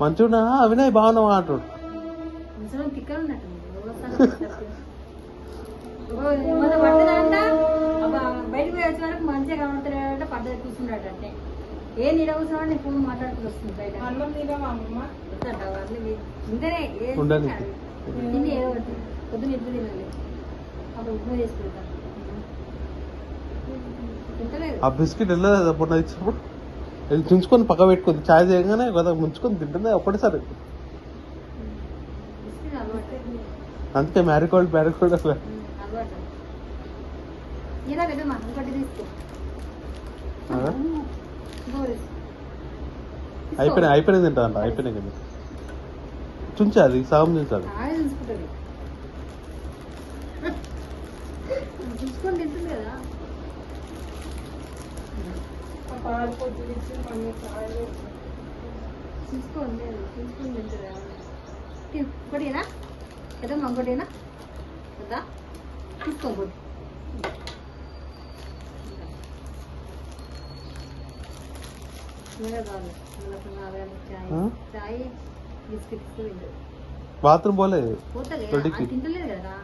మంచిగా అవినాయ్ బాగున్నావా అంటాడు. బయటకు పోయి వచ్చే వరకు మంచిగా కనబడుతున్నాడంట పడ్డది కూర్చున్నాడు అంటే ఏ ఫోన్ మాట్లాడుతూ వస్తుంది బయట. ఇంతనే ఏదో ఒకటి తినాలి. అప్పుడు ఉప్మా ఆ బిస్కెట్ వెళ్ళలేదు అప్పుడు ఇచ్చినప్పుడు? ఇది చుంచుకొని పక్క పెట్టుకుంది చాయ్ చేయగానే కదా ముంచుకొని తింటుంది ఒకటేసారి అందుకే మ్యారీగోల్డ్ మ్యారీగోల్డ్ అసలు అయిపోయినా ఇలా పెద్దమ్మా ఇంకోటి అయిపోయినాయి కదా చుంచా అది సగం చుంచాలి చూసుకొని తింటుంది కదా. పాలు. పొద్దు ఇచ్చి మళ్ళీ కాయలు చూసుకోండి చూసుకొని తింటుంది ఇంకోటినా పెద్దమ్మ ఇంకోటినా కాదు బాత్రూమ్ పోలే పోతలే దొడ్డికి. అది తింటలేదు కదా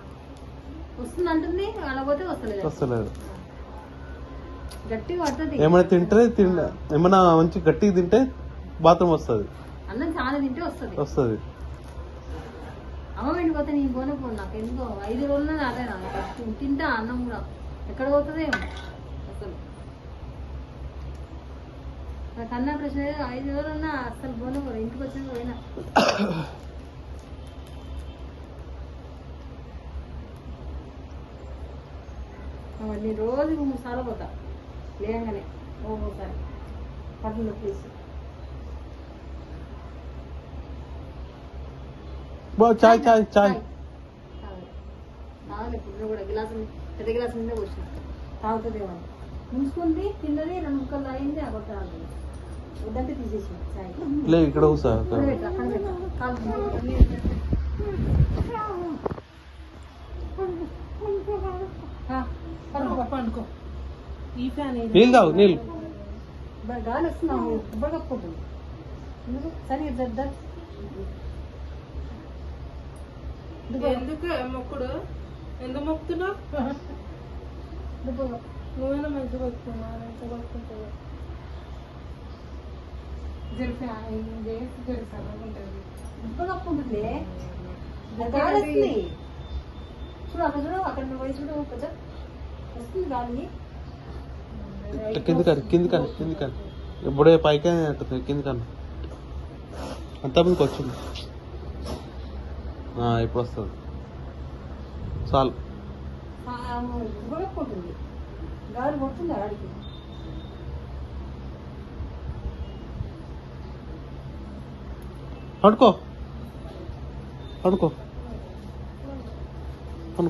వస్తుంది అంటుంది అలా పోతే వస్తలేదు వస్తలేదు గట్టిగా పడుతుంది. ఏమైనా తింటే తిండ ఏమైనా మంచి గట్టిగా తింటే బాత్రూమ్ వస్తుంది. అన్నం చాలా తింటే వస్తుంది. వస్తుంది. అమ్మ వెండి పోతే నేను పోనే పోను నాకు ఎందుకో ఐదు రోజులు అదే నాకు తింటా అన్నం కూడా. ఎక్కడ పోతుంది అసలు. నాకు అన్న ప్రశ్న ఐదు రోజులు ఉన్నా అసలు పోనే పోను ఇంటికి వచ్చిన పోయినా. అవన్నీ రోజుకి మూడు సార్లు పోతా. లేయంగానే ఒక్కోసారి పట్టిన ప్లీజ్. చాయ్ చాయ్ చాయ్ తాగలే ఇప్పుడు కూడా గిలాసు పెద్ద గిలాసు నిండా పోసిన తాగుతుందేమో ముంచుకుంది తిన్నది రెండు ముక్కలు అయింది కొత్త వద్దంటే తీసేసి చాయ్. లే ఇక్కడ కూసా అక్కడ. పెట్టు అక్కడ పెట్టు. కాలు ఆ, పండుకో? నీళ్ళు తాగు నీళ్ళు. బ- గాలి వస్తున్నావు? సరే ఇద్దరు ఎందుకు మొక్కుడు? ఎందుకు మొక్కుతున్నావు? నువ్వైనా మంచిగా మొక్కుతున్నావు ఎంత మొక్కుంటావు జరిపి చేసి గాలి వస్తుంది. చూడు అక్కడ చూడు అక్కడ నువ్వు పోయి చూడు కొంచెం వస్తుంది గాలి. కింది కానీ కింది కానీ కింది కానీ. ఇప్పుడే పైకి అంటుంది కింది కానీ. అంతా వచ్చింది. ఇప్పుడు వస్తుంది. చాలు. పడుకో. పడుకో. పడుకో.